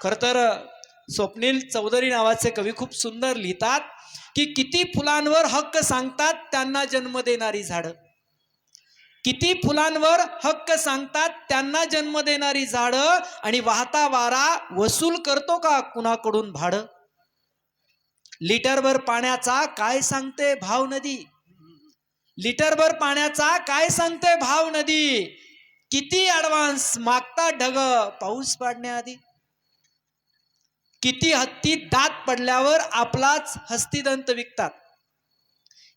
खर तर स्वप्नील चौधरी नावाचे कवी खूप सुंदर लिहितात की किती फुलांवर हक्क सांगतात त्यांना जन्म देणारी झाडं. किती फुलांवर हक्क सांगतात त्यांना जन्म देणारी झाडं आणि वाहता वारा वसूल करतो का कुणाकडून भाडं? लिटरभर पाण्याचा काय सांगते भाव नदी लिटरभर पाण्याचा काय सांगते भाव नदी किती ऍडव्हान्स मागता ढग पाऊस पाडण्याआधी? किती हत्ती दात पडल्यावर आपलाच हस्तिदंत विकतात?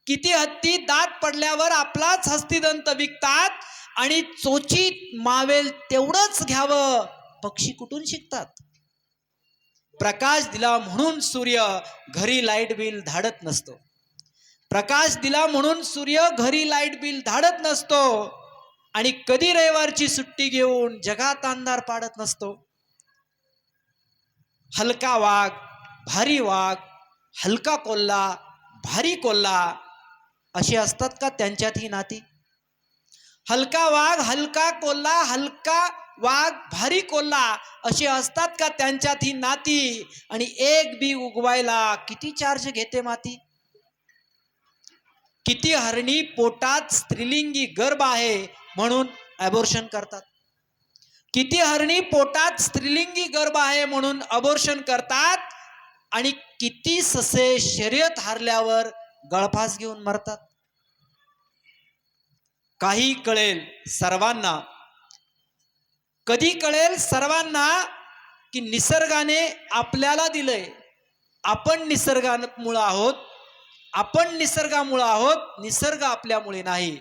किती हत्ती दात पडल्यावर आपलाच हस्तिदंत विकतात? आणि चोचीत मावेल तेवढंच घ्यावं पक्षी कुठून शिकतात? प्रकाश दिला म्हणून सूर्य घरी लाइट बिल धाडत नसतो. प्रकाश दिला म्हणून सूर्य घरी लाइट बिल धाडत नसतो. आणि कधी रविवारची सुट्टी घेऊन जगात अंधार पाडत नसतो. हलका वाघ भारी वाघ हलका कोल्हा भारी कोल्हा अशी असतात का त्यांच्यात ही नाती? हलका वाघ हलका कोल्हा हलका वाघ भारी कोल्हा अशी असतात का त्यांच्यात ही नाती? आणि एक बी उगवायला किती चार्ज घेते माती? किती हरणी पोटात स्त्रीलिंगी गर्भ आहे म्हणून अबोर्शन करतात. किती हरणी पोटात स्त्रीलिंगी गर्भ आहे म्हणून अबोर्शन करतात आणि किती ससे शर्यत हारल्यावर गळफास घेऊन मरतात. काही कळेल सर्वांना. कधी कळेल सर्वांना की निसर्गाने आपल्याला दिलंय. आपण निसर्गामुळं आहोत. आपण निसर्गामुळं आहोत. निसर्ग आपल्यामुळे नाही.